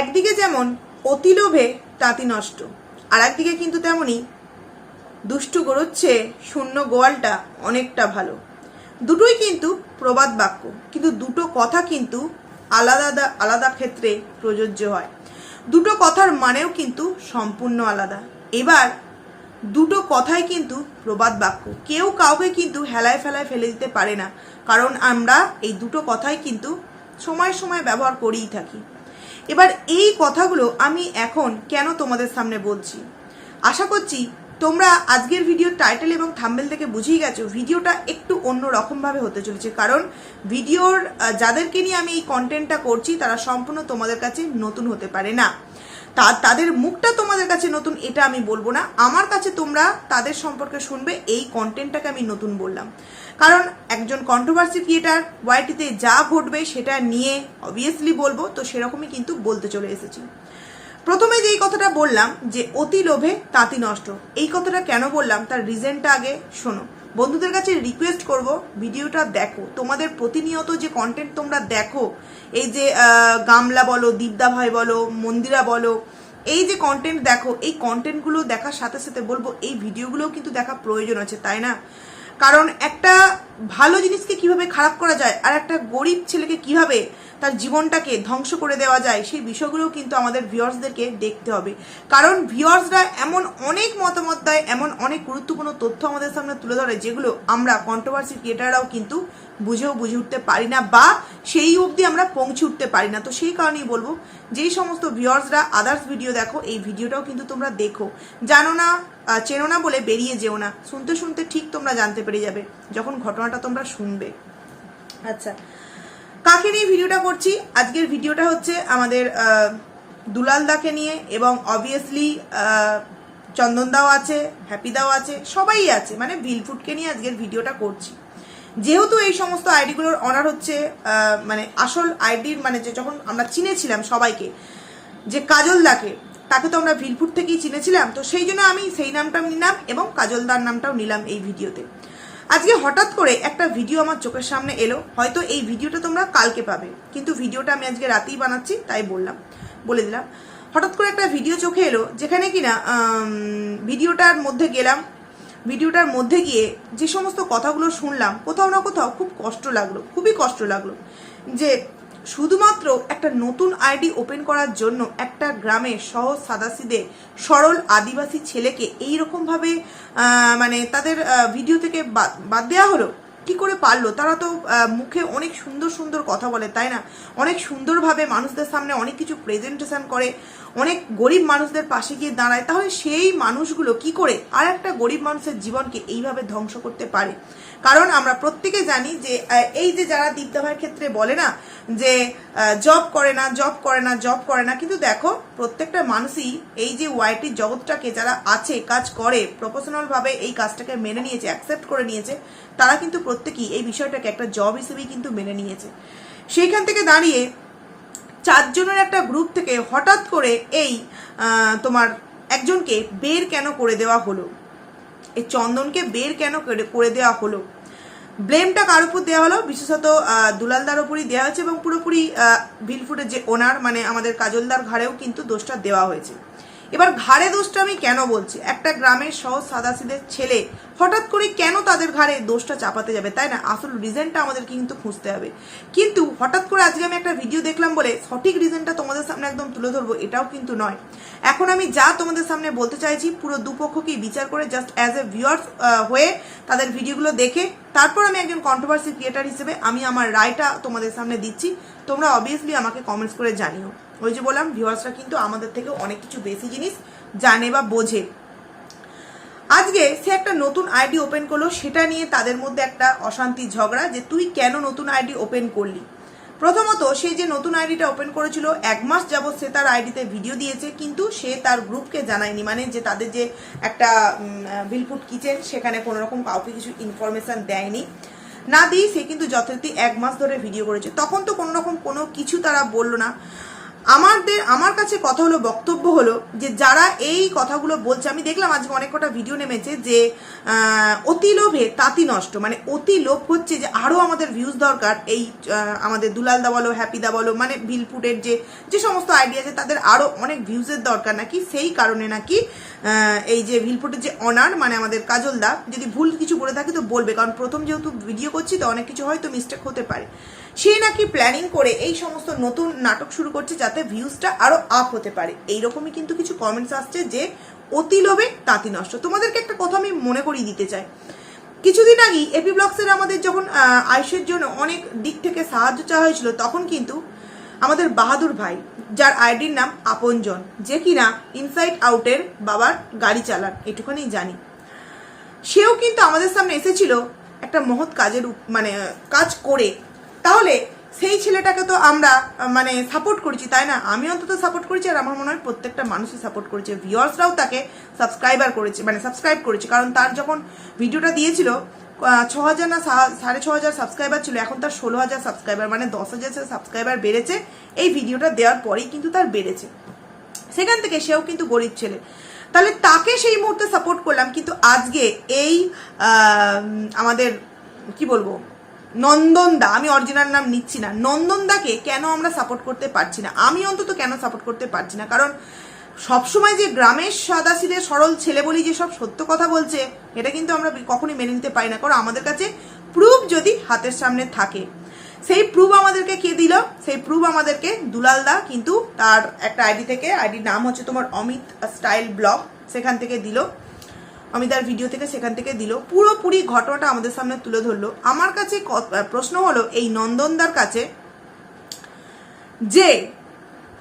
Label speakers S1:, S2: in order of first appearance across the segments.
S1: একদিকে যেমন অতি লোভে তাঁতি নষ্ট আর একদিকে কিন্তু তেমনই দুষ্টু গড়চ্ছে শূন্য গোয়ালটা অনেকটা ভালো। দুটোই কিন্তু প্রবাদ বাক্য, কিন্তু দুটো কথা কিন্তু আলাদা আলাদা ক্ষেত্রে প্রযোজ্য হয়। দুটো কথার মানেও কিন্তু সম্পূর্ণ আলাদা। এবার দুটো কথাই কিন্তু প্রবাদ বাক্য, কেউ কাউকে কিন্তু হেলায় ফেলায় ফেলে দিতে পারে না, কারণ আমরা এই দুটো কথাই কিন্তু সময় সময় ব্যবহার করেই থাকি। এবার এই কথাগুলো আমি এখন কেন তোমাদের সামনে বলছি? আশা করছি তোমরা আজকের ভিডিও টাইটেল এবং থাম্বেল থেকে বুঝিয়ে গেছো ভিডিওটা একটু অন্য রকমভাবে হতে চলেছে। কারণ ভিডিওর যাদেরকে নিয়ে আমি এই কন্টেন্টটা করছি, তারা সম্পূর্ণ তোমাদের কাছে নতুন হতে পারে না। তা, তাদের মুখটা তোমাদের কাছে নতুন, এটা আমি বলব না। আমার কাছে তোমরা তাদের সম্পর্কে শুনবে, এই কন্টেন্টটাকে আমি নতুন বললাম। কারণ একজন কন্ট্রোভার্সি ক্রিয়েটার ওয়াইটিতে যা ঘটবে সেটা নিয়ে অবভিয়াসলি বলব, তো সেরকমই কিন্তু বলতে চলে এসেছি। প্রথমে যেই কথাটা বললাম, যে অতি লোভে তাঁতি নষ্ট, এই কথাটা কেন বললাম, তার রিজনটা আগে শোনো। বন্ধুদের কাছে রিকোয়েস্ট করব, ভিডিওটা দেখো। তোমাদের প্রতিনিয়ত যে কন্টেন্ট তোমরা দেখো, এই যে গামলা বলো, দীপদা ভাই বলো, মন্দিরা বলো, এই যে কন্টেন্ট দেখো, এই কন্টেন্টগুলো দেখার সাথে সাথে বলব, এই ভিডিওগুলোও কিন্তু দেখা প্রয়োজন আছে, তাই না? কারণ একটা ভালো জিনিসকে কীভাবে খারাপ করা যায় আর একটা গরিব ছেলেকে কীভাবে তার জীবনটাকে ধ্বংস করে দেওয়া যায়, সেই বিষয়গুলোও কিন্তু আমাদের ভিওর্সদেরকে দেখতে হবে। কারণ ভিউয়ার্সরা এমন অনেক মতামত দেয়, এমন অনেক গুরুত্বপূর্ণ তথ্য আমাদের সামনে তুলে ধরে, যেগুলো আমরা কন্ট্রোভার্সি ক্রিয়েটাররাও কিন্তু বুঝেও বুঝে উঠতে পারি না বা সেই অবধি আমরা পৌঁছে উঠতে পারি না। তো সেই কারণেই বলব যেই সমস্ত ভিউয়ার্সরা আদার্স ভিডিও দেখো এই ভিডিওটাও কিন্তু তোমরা দেখো। জানো না চেনো না বলে বেরিয়ে যেও না। শুনতে শুনতে ঠিক তোমরা জানতে পেরে যাবে যখন ঘটনাটা তোমরা শুনবে। আচ্ছা কাকে নিয়ে ভিডিওটা করছি? আজকের ভিডিওটা হচ্ছে আমাদের আহ, দুলাল দাকে নিয়ে এবং অবভিয়াসলি চন্দনদাও আছে হ্যাপিদাও আছে সবাই আছে। মানে বিলফুটকে নিয়ে আজকের ভিডিওটা করছি। যেহেতু এই সমস্ত আইডিগুলোর অনার হচ্ছে মানে আসল আইডির মানে যে যখন আমরা চিনেছিলাম সবাইকে, যে কাজলদাকে তাকে তো আমরা ভিলফুট থেকেই চিনেছিলাম, তো সেই জন্য আমি সেই নামটা নিলাম এবং কাজলদার নামটাও নিলাম এই ভিডিওতে। আজকে হঠাৎ করে একটা ভিডিও আমার চোখের সামনে এলো, হয়তো এই ভিডিওটা তোমরা কালকে পাবে, কিন্তু ভিডিওটা আমি আজকে রাতেই বানাচ্ছি, তাই বললাম, বলে দিলাম। হঠাৎ করে একটা ভিডিও চোখে এলো, যেখানে কিনা ভিডিওটার মধ্যে গেলাম ভিডিওটার মধ্যে গিয়ে যে সমস্ত কথাগুলো শুনলাম কোথাও না কোথাও খুব কষ্ট লাগল খুবই কষ্ট লাগল। যে শুধুমাত্র একটা নতুন আইডি ওপেন করার জন্য একটা গ্রামে সহজ সাদাসিদে সরল আদিবাসী ছেলেকে এইরকমভাবে আহ, মানে তাদের ভিডিও থেকে বাদ দেওয়া হলো কি করে পারল? তারা তো মুখে অনেক সুন্দর সুন্দর কথা বলে তাই না? অনেক সুন্দরভাবে মানুষদের সামনে অনেক কিছু প্রেজেন্টেশন করে। অনেক গরিব মানুষদের পাশে গিয়ে দাঁড়ায়, তাহলে সেই মানুষগুলো কি করে আর একটা গরিব মানুষের জীবনকে এইভাবে ধ্বংস করতে পারে? কারণ আমরা প্রত্যেকে জানি যে এই যে যারা দীপদাভাইয়ের ক্ষেত্রে বলে না যে জব করে না, জব করে না, জব করে না, কিন্তু দেখো, প্রত্যেকটা মানুষই এই যে ওয়াইটির জগৎটাকে যারা আছে, কাজ করে প্রফেশনালভাবে এই কাজটাকে মেনে নিয়েছে অ্যাকসেপ্ট করে নিয়েছে, তারা কিন্তু প্রত্যেকেই এই বিষয়টাকে একটা জব হিসেবেই কিন্তু মেনে নিয়েছে। সেইখান থেকে দাঁড়িয়ে চারজনের একটা গ্রুপ থেকে হঠাৎ করে এই তোমার একজনকে বের কেন করে দেওয়া হলো? এই চন্দনকে বের কেন করে- দেওয়া হলো? ব্লেমটা কার উপর দেওয়া হলো? বিশেষত দুলালদার উপরই দেওয়া হয়েছে এবং পুরোপুরি ভিলফুটের যে ওনার মানে আমাদের কাজলদার ঘাড়েও কিন্তু দোষটা দেওয়া হয়েছে। এবার ঘাড়ে দোষটা আমি কেন বলছি? একটা গ্রামের সহজ সাদাসিদের ছেলে হঠাৎ করে কেন তাদের ঘাড়ে দোষটা চাপাতে যাবে, তাই না? আসল রিজনটা আমাদের কিন্তু খুঁজতে হবে। কিন্তু হঠাৎ করে আজকে আমি একটা ভিডিও দেখলাম বলে সঠিক রিজনটা তোমাদের সামনে একদম তুলে ধরবো, এটাও কিন্তু নয়। এখন আমি যা তোমাদের সামনে বলতে চাইছি, পুরো দুপক্ষকেই বিচার করে জাস্ট অ্যাজ এ ভিউয়ার্স হয়ে তাদের ভিডিওগুলো দেখে, তারপর আমি একজন কন্ট্রোভার্সি ক্রিয়েটার হিসেবে আমি আমার রায়টা তোমাদের সামনে দিচ্ছি। তোমরা অবভিয়াসলি আমাকে কমেন্টস করে জানিও। ওই যে বললাম ভিউয়ার্সরা কিন্তু আমাদের থেকে অনেক কিছু বেশি জিনিস জানে বা বোঝে। আজকে সে একটা নতুন আইডি ওপেন করল, সেটা নিয়ে তাদের মধ্যে একটা অশান্তি ঝগড়া যে তুই কেন নতুন আইডি ওপেন করলি? প্রথমত, সে যে নতুন আইডিটা ওপেন করেছিল, এক মাস যাবৎ সে তার আইডিতে ভিডিও দিয়েছে, কিন্তু সে তার গ্রুপকে জানায়নি। মানে যে তাদের যে একটা বিলফুট কিচেন সেখানে কোনো রকম কাউকে কিছু ইনফরমেশন দেয়নি। না দিয়ে সে কিন্তু যথারীতি এক মাস ধরে ভিডিও করেছে। তখন তো কোনো রকম কোনো কিছু তারা বলল না। আমাদের, আমার কাছে কথা হলো, বক্তব্য হলো যে যারা এই কথাগুলো বলছে, আমি দেখলাম আজকে অনেক কটা ভিডিও নেমেছে যে অতি লোভে তাঁতি নষ্ট। মানে অতি লোভ হচ্ছে যে আরও আমাদের ভিউজ দরকার। এই আমাদের দুলাল দা বলো হ্যাপি দা বলো মানে ভিলপুটের যে যে সমস্ত আইডিয়া আছে, তাদের আরও অনেক ভিউজের দরকার নাকি? সেই কারণে নাকি এই যে ভিলপুটের যে অনার মানে আমাদের কাজল দা, যদি ভুল কিছু করে থাকে তো বলবে, কারণ প্রথম যেহেতু ভিডিও করছি, তো অনেক কিছু হয়তো মিস্টেক হতে পারে। সে নাকি প্ল্যানিং করে এই সমস্ত নতুন নাটক শুরু করছে যাতে ভিউজটা আরও আপ হতে পারে। এইরকমই কিন্তু কিছু কমেন্টস আসছে যে, অতি লোভে তাঁতি নষ্ট। তোমাদেরকে একটা কথা আমি মনে করিয়ে দিতে চাই। কিছুদিন আগেই এপি ব্লগসের আমাদের যখন আয়ুষের জন্য অনেক দিক থেকে সাহায্য চাওয়া হয়েছিল, তখন কিন্তু আমাদের বাহাদুর ভাই, যার আইডির নাম আপনজন, যে কিনা ইনসাইড আউটের বাবার গাড়ি চালান, এটুখানি জানি। সেও কিন্তু আমাদের সামনে এসেছিল একটা মহৎ কাজের মানে কাজ করে। তাহলে সেই ছেলেটাকে তো আমরা মানে সাপোর্ট করেছি, তাই না? আমি অন্তত সাপোর্ট করেছি, আর আমার মনে হয় প্রত্যেকটা মানুষই সাপোর্ট করেছে। ভিউয়ার্সরাও তাকে সাবস্ক্রাইবার করেছে মানে সাবস্ক্রাইব করেছে। কারণ তার যখন ভিডিওটা দিয়েছিল ছ হাজার না সাড়ে ছ হাজার সাবস্ক্রাইবার ছিল, এখন তার ষোলো হাজার সাবস্ক্রাইবার মানে দশ হাজার সাবস্ক্রাইবার বেড়েছে। এই ভিডিওটা দেওয়ার পরেই কিন্তু তার বেড়েছে। সেখান থেকে সেও কিন্তু গরিব ছেলে। তাহলে তাকে সেই মুহূর্তে সাপোর্ট করলাম, কিন্তু আজকে এই আমাদের, কি বলব, নন্দনদা, আমি অরিজিনাল নাম নিচ্ছি না, নন্দনদাকে কেন আমরা সাপোর্ট করতে পারছি না? আমি অন্তত কেন সাপোর্ট করতে পারছি না? কারণ সবসময় যে গ্রামের সাদাসিদে সরল ছেলে বলি যে সব সত্য কথা বলছে, এটা কিন্তু আমরা কখনই মেনে নিতে পারি না। কারণ আমাদের কাছে প্রুফ যদি হাতের সামনে থাকে, সেই প্রুফ আমাদেরকে কে দিল? সেই প্রুফ আমাদেরকে দুলালদা কিন্তু তার একটা আইডি থেকে আইডির নাম হচ্ছে তোমার অমিত স্টাইল ব্লগ, সেখান থেকে দিল। অমিতার ভিডিও থেকে সেখান থেকে দিল। পুরোপুরি ঘটনাটা আমাদের সামনে তুলে ধরলো। আমার কাছে প্রশ্ন হলো, এই নন্দনদার কাছে যে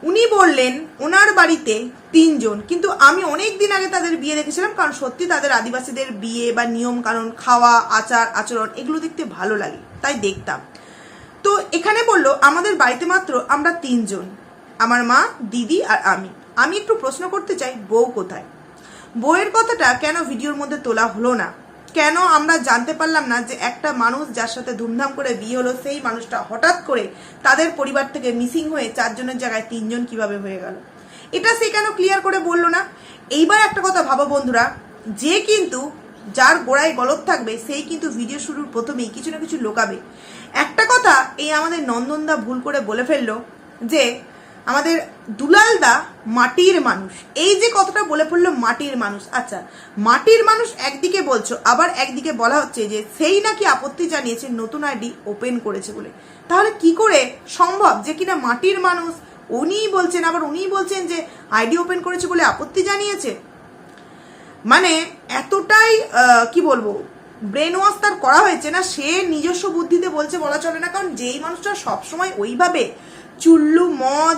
S1: উনি বললেন, ওনার বাড়িতে তিনজন। কিন্তু আমি অনেক দিন আগে তাদের বিয়ে দেখেছিলাম, কারণ সত্যি তাদের আদিবাসীদের বিয়ে বা নিয়ম কানুন খাওয়া, আচার, আচরণ এগুলো দেখতে ভালো লাগে, তাই দেখতাম। তো এখানে বলল, আমাদের বাড়িতে মাত্র আমরা তিনজন। আমার মা, দিদি আর আমি। আমি একটু প্রশ্ন করতে চাই, বউ কোথায়? বউয়ের কথাটা কেন ভিডিওর মধ্যে তোলা হলো না? কেন আমরা জানতে পারলাম না যে একটা মানুষ যার সাথে ধুমধাম করে বিয়ে হলো, সেই মানুষটা হঠাৎ করে তাদের পরিবার থেকে মিসিং হয়ে চারজনের জায়গায় তিনজন কীভাবে হয়ে গেল? এটা সে কেন ক্লিয়ার করে বলল না? এইবার একটা কথা ভাবো বন্ধুরা, যে কিন্তু যার গোড়ায় গলত থাকবে, সেই কিন্তু ভিডিও শুরুর প্রথমেই কিছু না কিছু লোকাবে। একটা কথা এই আমাদের নন্দনদা ভুল করে বলে ফেলল যে আমাদের দুলালদা মাটির মানুষ। এই যে কথাটা বলে পড়ল মাটির মানুষ। আচ্ছা মাটির মানুষ একদিকে বলছো, আবার একদিকে বলা হচ্ছে যে সেই নাকি আপত্তি জানিয়েছে, নতুন আইডি ওপেন করেছে বলে। তাহলে কি করে সম্ভব যে কিনা মাটির মানুষ, উনিই বলছেন, আবার উনিই বলছেন যে আইডি ওপেন করেছে বলে আপত্তি জানিয়েছে? মানে এতটাই কি বলব ব্রেন ওয়াশ তার করা হয়েছে না, সে নিজস্ব বুদ্ধিতে বলছে বলা চলে না, কারণ যেই মানুষটা সবসময় ওইভাবে চুল্লু, মদ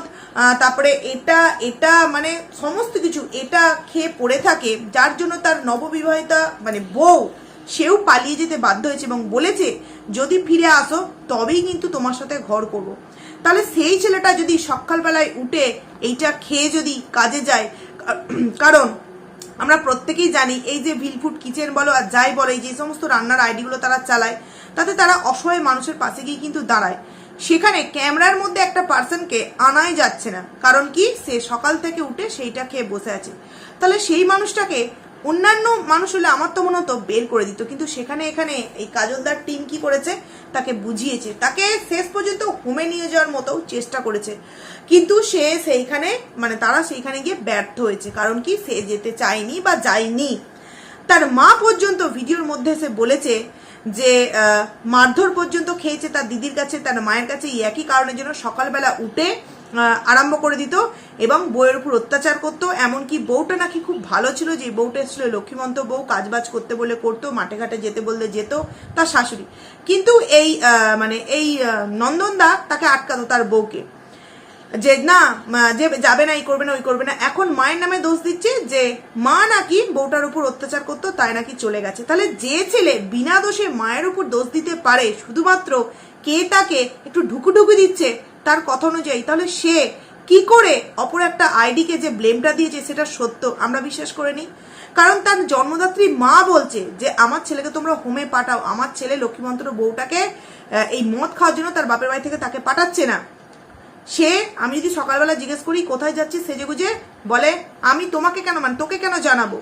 S1: তারপরে এটা এটা মানে সমস্ত কিছু এটা খেয়ে পড়ে থাকে, যার জন্য তার নববিবাহিতা মানে বউ সেও পালিয়ে যেতে বাধ্য হয়েছে এবং বলেছে, যদি ফিরে আসো, তবেই কিন্তু তোমার সাথে ঘর করব। তাহলে সেই ছেলেটা যদি সকালবেলায় উঠে এইটা খেয়ে যদি কাজে যায় কারণ আমরা প্রত্যেকেই জানি এই যে ভিলফুড কিচেন বলো আর যাই বলো, এই যে সমস্ত রান্নার আইডিগুলো তারা চালায়, তাতে তারা অসহায় মানুষের পাশে গিয়ে কিন্তু দাঁড়ায়। সেখানে ক্যামেরার মধ্যে একটা পার্সনকে আনাই যাচ্ছে না। কারণ কি? সে সকাল থেকে উঠে সেইটা খেয়ে বসে আছে। তাহলে সেই মানুষটাকে অন্যান্য মানুষ হলে আমার তো মনে হতো বের করে দিত। কিন্তু সেখানে এখানে এই কাজলদার টিম কি করেছে? তাকে বুঝিয়েছে। তাকে শেষ পর্যন্ত হোমে নিয়ে যাওয়ার মতো চেষ্টা করেছে। কিন্তু সে সেইখানে মানে তারা সেইখানে গিয়ে ব্যর্থ হয়েছে। কারণ কি? সে যেতে চায়নি বা যায়নি। তার মা পর্যন্ত ভিডিওর মধ্যে সে বলেছে যে মারধর পর্যন্ত খেয়েছে তার দিদির কাছে, তার মায়ের কাছে, এই একই কারণের জন্য সকালবেলা উঠে আরম্ভ করে দিত এবং বউয়ের উপর অত্যাচার করতো। এমনকি বউটা নাকি খুব ভালো ছিল যে বউটা ছিল লক্ষ্মীমন্ত বউ, কাজবাজ করতে বলে করতো, মাঠে ঘাটে যেতে বললে যেত তার শাশুড়ি। কিন্তু এই মানে এই নন্দনদা তাকে আটকাতো তার বউকে। যে, না যে যাবে না, এই করবে না, ওই করবে না। এখন মায়ের নামে দোষ দিচ্ছে যে, মা নাকি বউটার উপর অত্যাচার করতো, তাই নাকি চলে গেছে। তাহলে যে ছেলে বিনা দোষে মায়ের উপর দোষ দিতে পারে, শুধুমাত্র কে তাকে একটু ঢুকুঢুকু দিচ্ছে তার কথা অনুযায়ী, তাহলে সে কি করে অপর একটা আইডিকে যে ব্লেমটা দিয়েছে সেটা সত্য, আমরা বিশ্বাস করে নিই? কারণ তার জন্মদাত্রী মা বলছে যে, আমার ছেলেকে তোমরা হোমে পাঠাও, আমার ছেলে লক্ষ্মীমন্ত্র বউটাকে এই মদ খাওয়ার জন্য তার বাপের বাড়ি থেকে তাকে পাঠাচ্ছে না। সে, আমি যদি সকালবেলা জিজ্ঞেস করি, কোথায় যাচ্ছি সেজে গুজে বলে, আমি তোমাকে কেন মানে তোকে কেন জানাব?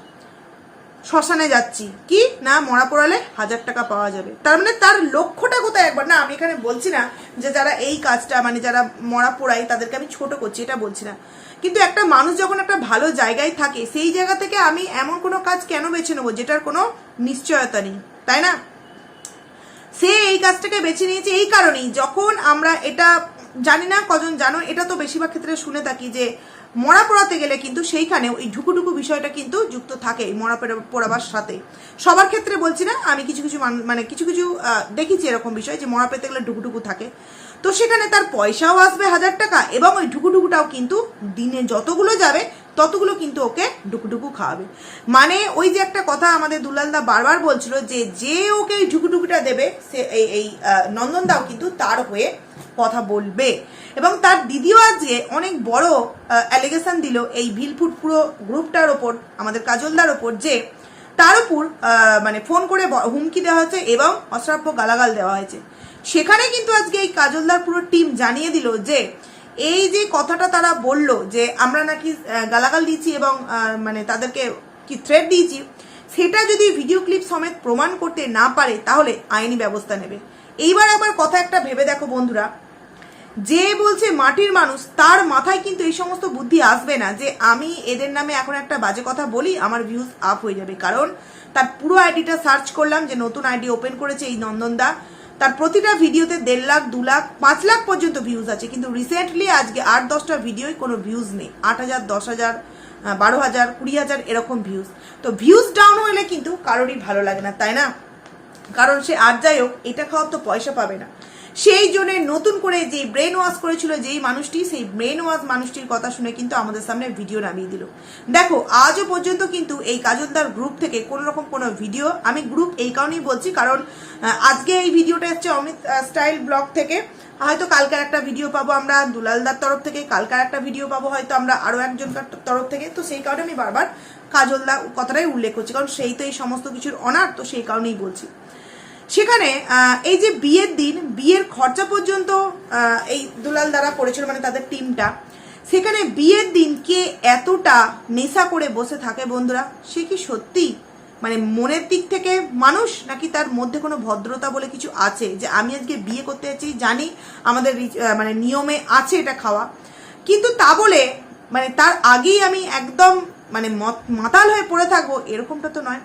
S1: শ্মশানে যাচ্ছি। কি? না, মরা পড়ালে হাজার টাকা পাওয়া যাবে। তার মানে তার লক্ষ্যটা কোথায় একবার? না, আমি এখানে বলছি না যে যারা এই কাজটা মানে যারা মরা পোড়ায় তাদেরকে আমি ছোট করছি, এটা বলছি না। কিন্তু একটা মানুষ যখন একটা ভালো জায়গায় থাকে, সেই জায়গা থেকে আমি এমন কোনো কাজ কেন বেছে নেব, যেটার কোনো নিশ্চয়তা নেই, তাই না? সে এই কাজটাকে বেছে নিয়েছে এই কারণেই, যখন আমরা এটা জানি না কজন জানো, এটা তো বেশিরভাগ ক্ষেত্রে শুনে থাকি যে মরা পড়াতে গেলে কিন্তু সেইখানে ওই ঢুকুঢুকু বিষয়টা কিন্তু যুক্ত থাকে মরা পড়া- পড়াবার সাথে। সবার ক্ষেত্রে বলছি না, আমি কিছু কিছু মান- কিছু কিছু দেখেছি এরকম বিষয় যে মরা পেতে গেলে ঢুকুটুকু থাকে। তো সেখানে তার পয়সাও আসবে হাজার টাকা এবং ওই ঢুকুঢুকুটাও কিন্তু দিনে যতগুলো যাবে ততগুলো কিন্তু ওকে ডুকুডুকু খাওয়াবে। মানে ওই যে একটা কথা আমাদের দুলালদা বারবার বলছিল যে যে ওকে ওই ঢুকুডুকুটা দেবে, সে এই এই নন্দনদাও কিন্তু তার হয়ে কথা বলবে। এবং তার দিদিও আজকে অনেক বড় অ্যালিগেশন দিল এই ভিলফুট পুরো গ্রুপটার ওপর, আমাদের কাজলদার ওপর যে তার উপর মানে ফোন করে হুমকি দেওয়া হয়েছে এবং অশ্রাব্য গালাগাল দেওয়া হয়েছে। সেখানে কিন্তু আজকে এই কাজলদার পুরো টিম জানিয়ে দিল যে এই যে কথাটা তারা বলল যে আমরা নাকি গালাগাল দিয়েছি এবং মানে তাদেরকে কি থ্রেড দিয়েছি, সেটা যদি ভিডিও ক্লিপ সমেত প্রমাণ করতে না পারে, তাহলে আইনি ব্যবস্থা নেবে। এইবার আবার কথা একটা ভেবে দেখো বন্ধুরা। যে বলছে মাটির মানুষ, তার মাথায় কিন্তু এই সমস্ত বুদ্ধি আসবে না যে আমি এদের নামে এখন একটা বাজে কথা বলি, আমার ভিউজ আপ হয়ে যাবে। কারণ তার পুরো আইডিটা সার্চ করলাম যে নতুন আইডি ওপেন করেছে এই নন্দনদা। তার প্রতিটা ভিডিওতে দেড় লাখ, দু লাখ, পাঁচ লাখ পর্যন্ত ভিউজ আছে। কিন্তু রিসেন্টলি আজকে আট, দশটা ভিডিওই কোনো ভিউজ নেই। আট হাজার, দশ হাজার বারো হাজার, কুড়ি হাজার এরকম ভিউজ তো ভিউজ ডাউন হলে কিন্তু কারোরই ভালো লাগে না, তাই না? কারণ সে আর যাই হোক, এটা খাওয়ার তো পয়সা পাবে না। সেই জন্য নতুন করে যে ব্রেন ওয়াশ করেছিল যেই মানুষটি, সেই ব্রেন ওয়াশ মানুষটির কথা শুনে কিন্তু আমাদের সামনে ভিডিও নামিয়ে দিল। দেখো, আজও পর্যন্ত কিন্তু এই কাজলদার গ্রুপ থেকে কোনো রকম কোনো ভিডিও আমি গ্রুপ এই কারণেই বলছি কারণ আজকে এই ভিডিওটা এসছে অমিত স্টাইল ব্লগ থেকে। হয়তো কালকার একটা ভিডিও পাবো আমরা দুলালদার তরফ থেকে, কালকার একটা ভিডিও পাবো হয়তো আমরা আরও একজনকার তরফ থেকে। তো সেই কারণে আমি বারবার কাজলদা কথাটাই উল্লেখ করছি, কারণ সেই তো এই সমস্ত কিছুর অনার তো সেই কারণেই বলছি। সেখানে এই যে বিয়ের দিন, বিয়ের খরচা পর্যন্ত এই দুলাল দ্বারা পড়েছিল মানে তাদের টিমটা, সেখানে বিয়ের দিন কে এতটা নেশা করে বসে থাকে বন্ধুরা, সে কি সত্যি? মানে মনের দিক থেকে মানুষ, নাকি তার মধ্যে কোনো ভদ্রতা বলে কিছু আছে? যে আমি আজকে বিয়ে করতে যাচ্ছি জানি আমাদের মানে নিয়মে আছে এটা খাওয়া। কিন্তু তা বলে মানে তার আগেই আমি একদম মানে মত- মাতাল হয়ে পড়ে থাকব, এরকমটা তো নয়।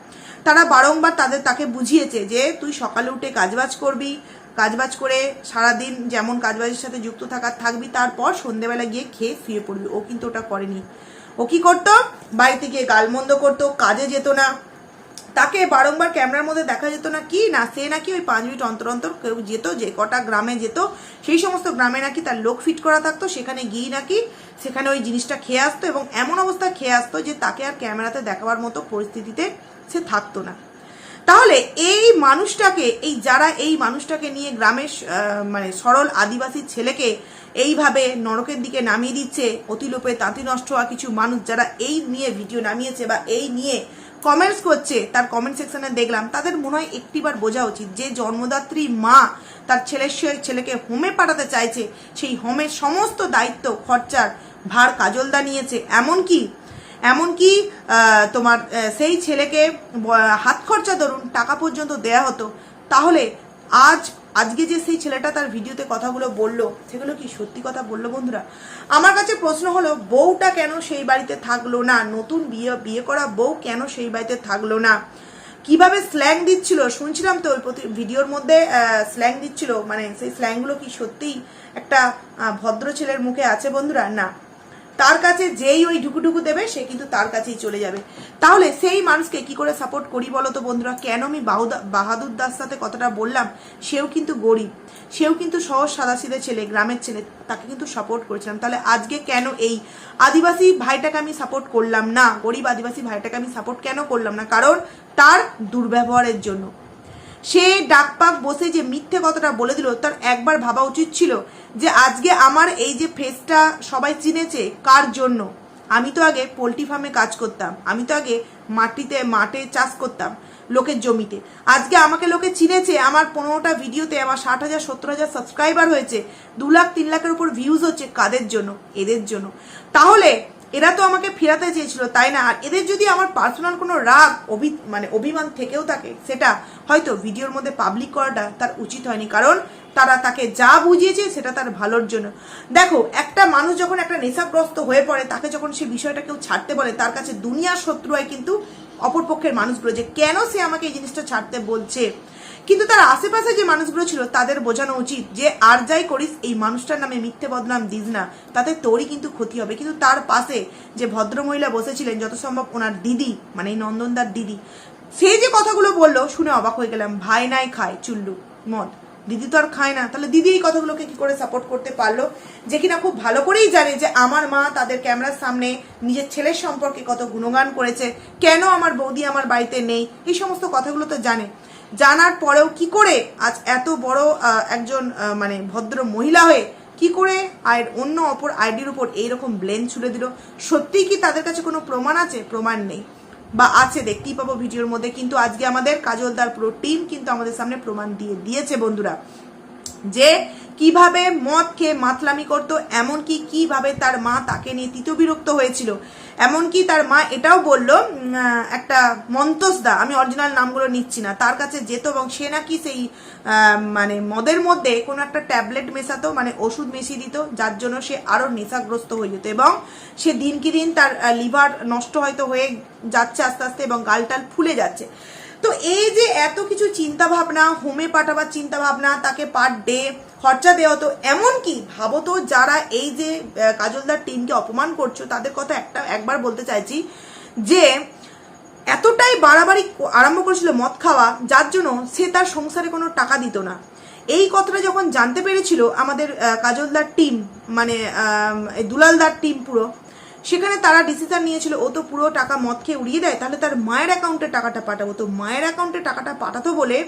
S1: তারা বারংবার তাদের, তাকে বুঝিয়েছে যে তুই সকালে উঠে কাজবাজ করবি, কাজবাজ করে সারাদিন যেমন কাজবাজের সাথে যুক্ত থাকার থাকবি, তারপর সন্ধেবেলা গিয়ে খেয়ে শুয়ে পড়বি। ও কিন্তু ওটা করেনি। ও কি করতো? বাড়িতে গিয়ে গালমন্দ করতো, কাজে যেত না। তাকে বারংবার ক্যামেরার মধ্যে দেখা যেত না কি? না সে নাকি ওই পাঁচ মিনিট অন্তর অন্তর কেউ যেত, যে কটা গ্রামে যেত, সেই সমস্ত গ্রামে নাকি তার লোক ফিট করা থাকতো, সেখানে গিয়ে নাকি সেখানে ওই জিনিসটা খেয়ে আসতো এবং এমন অবস্থা খেয়ে আসতো যে তাকে আর ক্যামেরাতে দেখাবার মতো পরিস্থিতিতে সে থাকতো না। তাহলে এই মানুষটাকে, এই যারা এই মানুষটাকে নিয়ে গ্রামের মানে সরল আদিবাসী ছেলেকে এইভাবে নরকের দিকে নামিয়ে দিচ্ছে, অতিলোপে তাঁতি নষ্ট হওয়া কিছু মানুষ যারা এই নিয়ে ভিডিও নামিয়েছে বা এই নিয়ে কমেন্টস করছে, তার কমেন্ট সেকশনে দেখলাম, তাদের মনে হয় একটিবার বোঝা উচিত যে জন্মদাত্রী মা তার ছেলের ছেলেকে হোমে পাঠাতে চাইছে, সেই হোমের সমস্ত দায়িত্ব, খরচার ভার কাজলদা নিয়েছে। এমনকি এমনকি তোমার সেই ছেলেকে হাত খরচা ধরুন, টাকা পর্যন্ত দেয়া হতো, তাহলে আজ, আজকে যে সেই ছেলেটা তার ভিডিওতে কথাগুলো বলল, সেগুলো কি সত্যি কথা বলল বন্ধুরা? আমার কাছে প্রশ্ন হলো, বউটা কেন সেই বাড়িতে থাকল না? নতুন বিয়ে বিয়ে করা বউ কেন সেই বাড়িতে থাকল না? কীভাবে স্ল্যাং দিচ্ছিল? শুনছিলাম তো ওই প্রতি, ভিডিওর মধ্যে স্ল্যাং দিচ্ছিল মানে সেই স্ল্যাংগুলো কি সত্যিই একটা ভদ্র ছেলের মুখে আছে বন্ধুরা? না। তার কাছে যেই ওই ঢুকুঢুকু দেবে, সে কিন্তু তার কাছেই চলে যাবে। তাহলে সেই মানুষকে কি করে সাপোর্ট করি বলো তো বন্ধুরা? কেন আমি বাহুদা বাহাদুর দাস সাথে কথাটা বললাম? সেও কিন্তু গরিব। সেও কিন্তু সহজ সাদাসিদে ছেলে, গ্রামের ছেলে। তাকে কিন্তু সাপোর্ট করেছিলাম। তাহলে আজকে কেন এই আদিবাসী ভাইটাকে আমি সাপোর্ট করলাম না? গরিব আদিবাসী ভাইটাকে আমি সাপোর্ট কেন করলাম না? কারণ তার দুর্ব্যবহারের জন্য। সে ডাকপাক বসে যে মিথ্যে কথাটা বলে দিল, তার একবার ভাবা উচিত ছিল যে আজকে আমার এই যে ফেসটা সবাই চিনেছে কার জন্য? আমি তো আগে পোলট্রি ফার্মে কাজ করতাম, আমি তো আগে মাটিতে, মাঠে চাষ করতাম লোকের জমিতে। আজকে আমাকে লোকে চিনেছে, আমার পনেরোটা ভিডিওতে আমার ষাট হাজার, সত্তর হাজার সাবস্ক্রাইবার হয়েছে, দু লাখ, তিন লাখের উপর ভিউজ হচ্ছে কাদের জন্য? এদের জন্য। তাহলে এরা তো আমাকে ফেরাতে চেয়েছিল, তাই না? আর এদের যদি আমার পার্সোনাল কোনো রাগ, অভি মানে অভিমান থেকেও থাকে, সেটা হয়তো ভিডিওর মধ্যে পাবলিক করাটা তার উচিত হয়নি। কারণ তারা তাকে যা বুঝিয়েছে, সেটা তার ভালোর জন্য। দেখো, একটা মানুষ যখন একটা নেশাগ্রস্ত হয়ে পড়ে, তাকে যখন সে বিষয়টা কেউ ছাড়তে বলে, তার কাছে দুনিয়ার শত্রু হয় কিন্তু অপরপক্ষের মানুষগুলো যে কেন সে আমাকে এই জিনিসটা ছাড়তে বলছে? কিন্তু তার আশেপাশে যে মানুষগুলো ছিল, তাদের বোঝানো উচিত যে আর যাই করিস, এই মানুষটার নামে মিথ্যে বদনাম দিস না। তাতে তোরই কিন্তু ক্ষতি হবে। কিন্তু তার পাশে যে ভদ্রমহিলা বসেছিলেন যত সম্ভব ওনার দিদি মানে এই নন্দনদার দিদি, সে যে কথাগুলো বলল, শুনে অবাক হয়ে গেলাম। ভাই নাই খায়, চুল্লু, মদ। দিদি তো আর খায় না। তাহলে দিদি এই কথাগুলোকে কি করে সাপোর্ট করতে পারল? যে কিনা খুব ভালো করেই জানে যে আমার মা তাদের ক্যামেরার সামনে নিজের ছেলের সম্পর্কে কত গুণগান করেছে, কেন আমার বৌদি আমার বাড়িতে নেই? এই সমস্ত কথাগুলো তো জানে। জানার পরেও কি করে আজ এত বড় একজন মানে ভদ্র মহিলা হয়ে কি করে আর অন্য অপর আইডির উপর এইরকম ব্লেন ছুড়ে দিল? সত্যিই কি তাদের কাছে কোনো প্রমাণ আছে? প্রমাণ নেই। বা আছে, দেখতেই পাবো ভিডিওর মধ্যে, কিন্তু আজকে আমাদের কাজলদার পুরো টিম কিন্তু আমাদের সামনে প্রমাণ দিয়ে দিয়েছে, বন্ধুরা। যে কীভাবে মদ খেয়ে মাতলামি করতো, এমনকি কীভাবে তার মা তাকে নিয়ে তিতবিরক্ত হয়েছিল। এমনকি তার মা এটাও বলল একটা মন্তসদা, আমি অরিজিনাল নামগুলো নিচ্ছি না, তার কাছে যেত এবং সে নাকি সেই মানে মদের মধ্যে কোনো একটা ট্যাবলেট মেশাতো মানে ওষুধ মিশিয়ে দিত, যার জন্য সে আরও নেশাগ্রস্ত হয়ে যেত এবং সে দিন কি দিন তার লিভার নষ্ট হয়তো হয়ে যাচ্ছে আস্তে আস্তে এবং গালটাল ফুলে যাচ্ছে। তো এই যে এত কিছু চিন্তা ভাবনা হোমে পাঠাবার চিন্তা ভাবনা তাকে পার ডে খরচা দেওয়া তো এমন কি ভাবো তো, যারা এই যে কাজলদার টিমকে অপমান করছ, তাদের কথা একটা, একবার বলতে চাইছি যে, এতটাই বাড়াবাড়ি আরম্ভ করেছিল মদ খাওয়া, যার জন্য সে তার সংসারে কোনো টাকা দিত না। এই কথাটা যখন জানতে পেরেছিল আমাদের কাজলদার টিম মানে দুলালদার টিম পুরো, সেখানে তারা ডিসিশন নিয়েছিল, ও তো পুরো টাকা মদ খেয়ে উড়িয়ে দেয়, তাহলে তার মায়ের অ্যাকাউন্টে টাকাটা পাঠাবো। তো মায়ের অ্যাকাউন্টে টাকাটা পাঠাতো বলে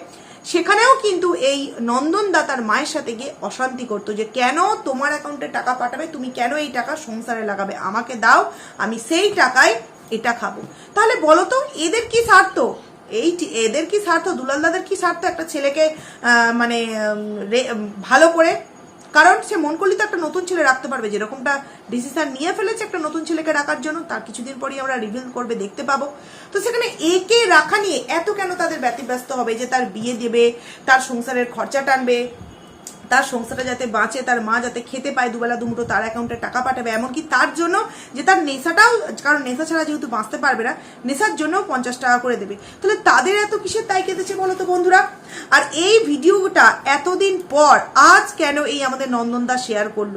S1: সেখানেও কিন্তু এই নন্দন দা তার মায়ের সাথে গিয়ে অশান্তি করতো যে, কেন তোমার অ্যাকাউন্টে টাকা পাঠাবে? তুমি কেন এই টাকা সংসারে লাগাবে? আমাকে দাও, আমি সেই টাকায় এটা খাব। তাহলে বলো তো এদের কি স্বার্থ? এই এদের কি স্বার্থ? দুলাল দাদের কি স্বার্থ? একটা ছেলেকে মানে ভালো করে কারণ সে মন করলে তো একটা নতুন ছেলে রাখতে পারবে, যেরকমটা ডিসিশন নিয়ে ফেলেছে একটা নতুন ছেলেকে রাখার জন্য, তার কিছুদিন পরেই আমরা রিভিল করবে, দেখতে পাবো। তো সেখানে একে রাখা নিয়ে এত কেন তাদের ব্যতিব্যস্ত হবে যে তার বিয়ে দেবে, তার সংসারের খরচা টানবে? তার সংসারটা যাতে বাঁচে, তার মা যাতে খেতে পায় দুবেলা দুমুটো তার অ্যাকাউন্টে টাকা পাঠাবে, এমনকি তার জন্য যে তার নেশাটাও, কারণ নেশা ছাড়া যেহেতু বাঁচতে পারবে না, নেশার জন্য পঞ্চাশ টাকা করে দেবে। তাহলে তাদের এত কিসের তাই কেঁদেছে বলো তো বন্ধুরা? আর এই ভিডিওটা এতদিন পর, আজ কেন এই আমাদের নন্দনদা শেয়ার করল?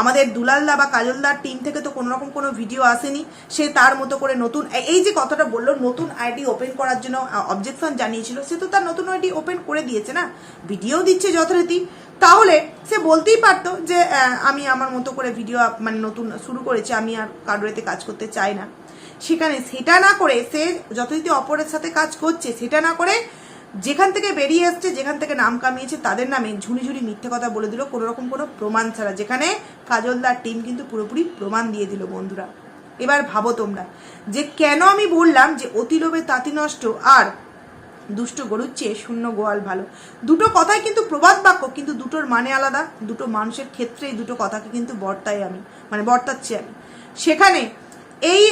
S1: আমাদের দুলালদা বা কাজলদার টিম থেকে তো কোনো রকম কোনো ভিডিও আসেনি। সে তার মতো করে নতুন এই যে কথাটা বলল, নতুন আইডি ওপেন করার জন্য অবজেকশন জানিয়েছিল, সে তো তার নতুন আইডি ওপেন করে দিয়েছে না? ভিডিও দিচ্ছে যথারীতি। তাহলে সে বলতেই পারতো যে আমি আমার মতো করে ভিডিও মানে নতুন শুরু করেছি, আমি আর কারোরেতে কাজ করতে চাই না। সেখানে সেটা না করে সে যথারীতি অপরের সাথে কাজ করছে, সেটা না করে যেখান থেকে বেরিয়ে এসছে, যেখান থেকে নাম কামিয়েছে, তাদের নামে ঝুড়ি ঝুড়ি মিথ্যে কথা বলে দিল, কোনো রকম কোনো প্রমাণ ছাড়া। যেখানে কাজলদার টিম কিন্তু পুরোপুরি প্রমাণ দিয়ে দিল বন্ধুরা। এবার ভাবো তোমরা যে কেন আমি বললাম যে অতি লোভে তাঁতি নষ্ট আর দুষ্ট গরুর চেয়ে শূন্য গোয়াল ভালো? দুটো কথাই কিন্তু প্রবাদ বাক্য, কিন্তু দুটোর মানে আলাদা। দুটো মানুষের ক্ষেত্রে এই দুটো কথাকে কিন্তু বর্তাই আমি মানে বর্তাচ্ছি আমি। সেখানে এই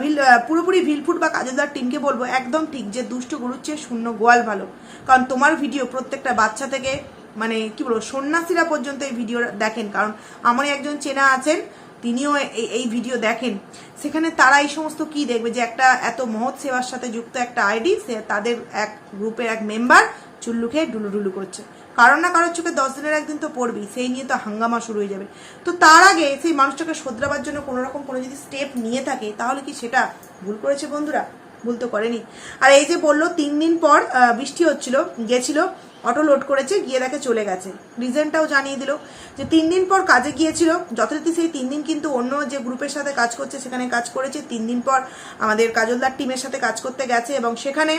S1: ভিল পুরোপুরি ভিলফুট বা কাজলদার টিমকে বলব, একদম ঠিক যে দুষ্ট গরুর চেয়ে শূন্য গোয়াল ভালো। কারণ তোমার ভিডিও প্রত্যেকটা বাচ্চা থেকে মানে কি বলব, সন্ন্যাসীরা পর্যন্ত এই ভিডিও দেখেন। কারণ আমারই একজন চেনা আছেন, তিনিও এই ভিডিও দেখেন। সেখানে তারা এই সমস্ত কি দেখবে? যে একটা এত মহৎ সেবার সাথে যুক্ত একটা আইডি সে তাদের এক গ্রুপের এক মেম্বার চুল্লু খেয়ে ডুলুডুলু করছে। কারণ না কারোর চোখে দশ দিনের একদিন তো পড়বি সেই নিয়ে তো হাঙ্গামা শুরু হয়ে যাবে। তো তার আগে সেই মানুষটাকে শোধরাবার জন্য কোনো রকম কোনো যদি স্টেপ নিয়ে থাকে, তাহলে কি সেটা ভুল করেছে বন্ধুরা? ভুল তো করেনি। আর এই যে বলল, তিন দিন পর বৃষ্টি হচ্ছিল, গেছিল অটো লোড করেছে, গিয়ে দেখে চলে গেছে। রিজনটাও জানিয়ে দিল যে তিন দিন পর কাজে গিয়েছিল, যথারীতি সেই তিন দিন কিন্তু অন্য যে গ্রুপের সাথে কাজ করছে, সেখানে কাজ করেছে। তিন দিন পর আমাদের কাজলদার টিমের সাথে কাজ করতে গেছে এবং সেখানে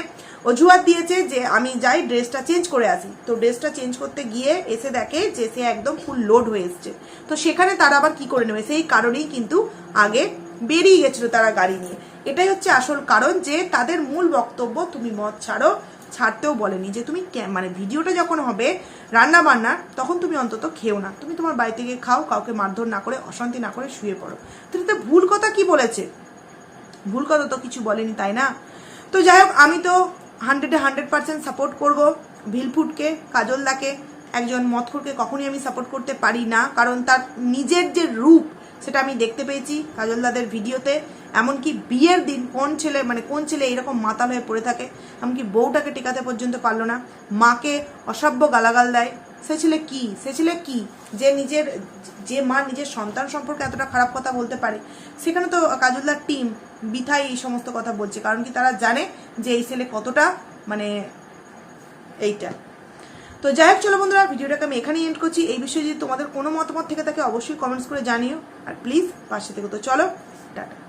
S1: অজুহাত দিয়েছে যে আমি যাই ড্রেসটা চেঞ্জ করে আসি। তো ড্রেসটা চেঞ্জ করতে গিয়ে এসে দেখে যে সে একদম ফুল লোড হয়ে এসছে। তো সেখানে তারা আবার কি করে নেবে? সেই কারণেই কিন্তু আগে বেরিয়ে গেছিল তারা গাড়ি নিয়ে। এটাই হচ্ছে আসল কারণ যে তাদের মূল বক্তব্য, তুমি মদ ছাড়ো ছাড়তেও বলেনি যে তুমি মানে ভিডিওটা যখন হবে রান্না বান্নার তখন তুমি অন্তত খেও না। তুমি তোমার বাড়িতে গিয়ে খাও, কাউকে মারধর না করে, অশান্তি না করে শুয়ে পড়ো। তো এটাতে ভুল কথা কি বলেছে? ভুল কথা তো কিছু বলেনি, তাই না? তো যাই হোক, আমি তো হান্ড্রেডে হান্ড্রেড পার্সেন্ট সাপোর্ট করব ভিলফুটকে, কাজলদাকে, একজন মথুরকে কখনই আমি সাপোর্ট করতে পারি না। কারণ তার নিজের যে রূপ সেটা আমি দেখতে পেয়েছি কাজলদাদের ভিডিওতে। এমনকি বিয়ের দিন কোন ছেলে মানে কোন ছেলে এরকম মাতাল হয়ে পড়ে থাকে, এমনকি বউটাকে টেকাতে পর্যন্ত পারল না, মাকে অসভ্য গালাগাল দেয়, সে ছেলে কি, সে ছেলে কি? যে নিজের, যে মা নিজের সন্তান সম্পর্কে এতটা খারাপ কথা বলতে পারে, সেখানে তো কাজলদার টিম বিথাই এই সমস্ত কথা বলছে, কারণ কি তারা জানে যে এই ছেলে কতটা মানে এইটা। তো যাই হোক, চলো বন্ধুরা, ভিডিওটাকে আমি এখানেই এন্ড করছি। এই বিষয়ে যদি তোমাদের কোনো মতামত থেকে থাকে, অবশ্যই কমেন্টস করে জানিও। আর প্লিজ পাশে থেকে। তো চলো, টাটা।